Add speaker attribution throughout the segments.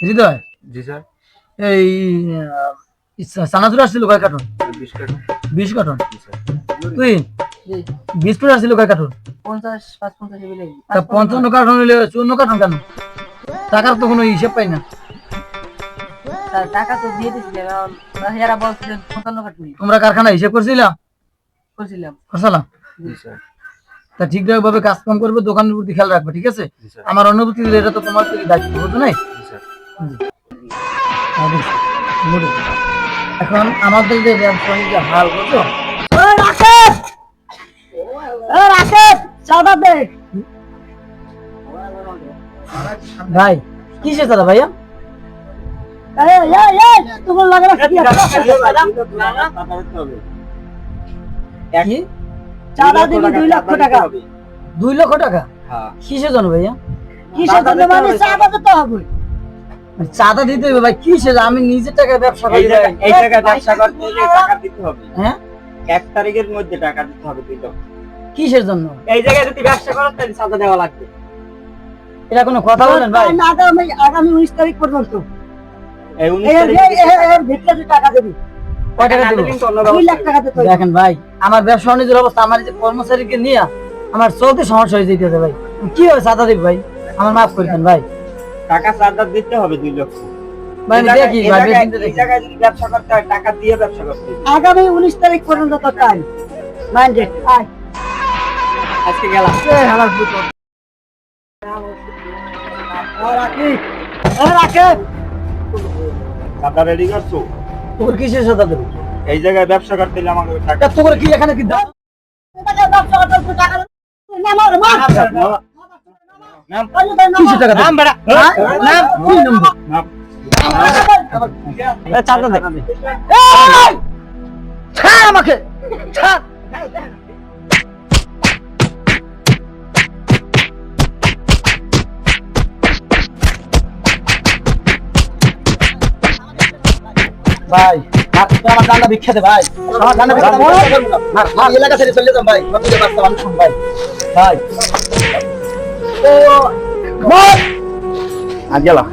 Speaker 1: হৃদয়
Speaker 2: জি sir.
Speaker 1: এই আহ, আসছিল কয় কার্টন?
Speaker 2: বিশ কার্টন।
Speaker 1: বিশ কার্টন? তুই? বিস্কুট আসছিল কয় কার্টন?
Speaker 3: পঞ্চাশ পাঁচ পঞ্চাশ
Speaker 1: তা পঞ্চান্ন কার্টন হইলে চুয়ান্ন কার্টন কেন? টাকার তো কোনো হিসেব পাই না।
Speaker 3: টাকা তো দিয়ে দিয়েছিলেন কাটুনি
Speaker 1: তোমরা কারখানা হিসেব করছিলা?
Speaker 3: করছিলাম।
Speaker 1: করছিলাম
Speaker 2: জি স্যার।
Speaker 1: তা ঠিকঠাক ভাবে কাজ কাম করবে দোকানের প্রতি খেয়াল রাখবে ঠিক আছে? আমার অনুভূতি দিলে এটা তো তোমার দায়িত্ব বুঝছ নাই? এখন আমাদের যে ব্যবসায়ী যে হাল বুঝছ? ভাই কিসে দাদা ভাইয়া?
Speaker 3: চাঁদা দিবি দুই লক্ষ টাকা।
Speaker 1: দুই লক্ষ টাকা? কিসের জন্য ভাইয়া?
Speaker 3: কিসের জন্য মানে চাঁদা দিতে হবে
Speaker 1: চাঁদা দিতে হবে ভাই কিসের? আমি নিজের টাকায় ব্যবসা করি
Speaker 4: এই জায়গায় ব্যবসা করতে হলে টাকা দিতে হবে।
Speaker 1: হ্যাঁ?
Speaker 4: এক তারিখের মধ্যে টাকা দিতে হবে দুই লক্ষ।
Speaker 1: কিসের জন্য?
Speaker 4: এই জায়গায় যদি ব্যবসা করো তাহলে চাঁদা দেওয়া লাগবে।
Speaker 1: এটা কোনো কথা বলেন ভাই?
Speaker 3: আগামী আগামী উনিশ তারিখ পর্যন্ত।
Speaker 4: এই উনিশ তারিখে
Speaker 3: এর ভিতরে টাকা দিবি
Speaker 1: দেখেন ভাই আমার ব্যবসা বাণিজ্যের অবস্থা আমার যে কর্মচারীকে নিয়ে আমার চলতে সমস্যা হয়ে যেতেছে ভাই। কি হবে চাঁদা দিব ভাই? আমার মাফ করে দেন ভাই।
Speaker 4: টাকা চাঁদা দিতে হবে দুই লক্ষ।
Speaker 3: আগামী উনিশ তারিখ পর্যন্ত তো টাইম মাইন্ডেড আয়।
Speaker 4: আজকে গেলাম।
Speaker 1: এই হালার পুতো।
Speaker 4: চাঁদা রেডি করছ?
Speaker 1: তোর কিসের চাঁদা দেবো?
Speaker 4: এই জায়গায় ব্যবসা করতে হলে আমাকে টাকা
Speaker 1: এত করে কি এখানে কি দাম? আমাকে কিসের ভাই আমার ডান্ডা বিখ্যাত ভাই। আমার ডান্ডা বিখ্যাত এলাকা ছেড়ে চলে যেতাম ভাই। আমি যে আমি শুন ভাই। ভাই। ও
Speaker 4: গেলাম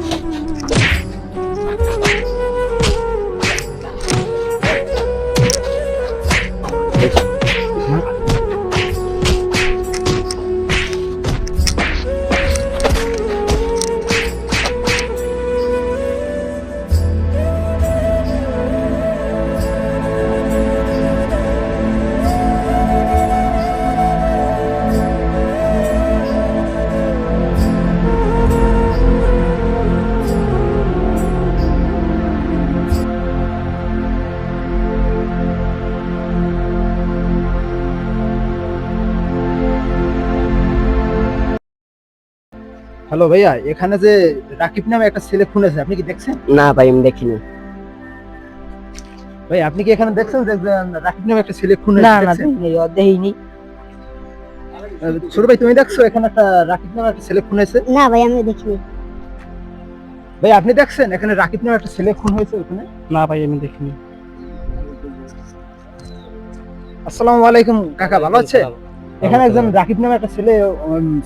Speaker 5: হ্যালো ভাইয়া এখানে যে রাকিব নামে একটা ছেলে খুন হয়েছে আপনি কি দেখছেন?
Speaker 6: না ভাই আমি দেখিনি।
Speaker 5: ভাই আপনি কি এখানে দেখছেন যে রাকিব নামে একটা ছেলে খুন
Speaker 3: না না
Speaker 5: দেখছেন?
Speaker 3: দেখিনি, ও দেখিনি
Speaker 5: ছোট ভাই তুমি দেখছ এখানে একটা রাকিব নামে একটা ছেলে খুন হয়েছে?
Speaker 7: না ভাই আমি দেখিনি।
Speaker 5: ভাই আপনি দেখছেন এখানে রাকিব নামে একটা ছেলে খুন হয়েছে ওখানে?
Speaker 6: না ভাই আমি দেখিনি।
Speaker 5: আসসালামু আলাইকুম কাকা ভালো আছে? এখানে একজন রাকিব নামে একটা ছেলে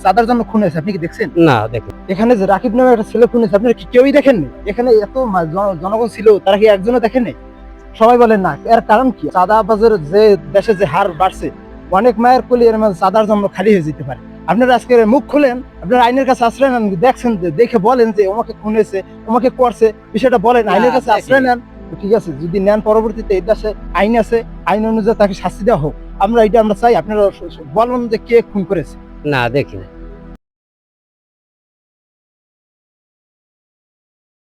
Speaker 5: চাঁদার জন্য খুন হয়েছে আপনি কি দেখছেন?
Speaker 6: না দেখো
Speaker 5: এখানে যে রাকিব নামে একটা ছেলে খুন হয়েছে আপনি কি কেউই দেখেননি? এখানে এত জনগণ ছিল তারা কি একজনও দেখেননি সবাই বলেন না এর কারণ কি? চাঁদা বাজারের যে দেশে যে হার বাড়ছে অনেক মায়ের কোলে এর মাঝে চাঁদার জন্য খালি হয়ে যেতে পারে। আপনারা আজকে মুখ খুলেন আপনারা আইনের কাছে আশ্রয় নেন দেখছেন যে দেখে বলেন যে ওমাকে খুন হয়েছে ওমাকে করছে বিষয়টা বলেন আইনের কাছে আশ্রয় নেন। ঠিক আছে যদি নেন পরবর্তীতে এই দেশে আইন আছে আইন অনুযায়ী তাকে শাস্তি দেওয়া হোক। আমরা এটা আমরা চাই আপনারা বলুন যে কে খুন করেছে।
Speaker 6: না দেখি না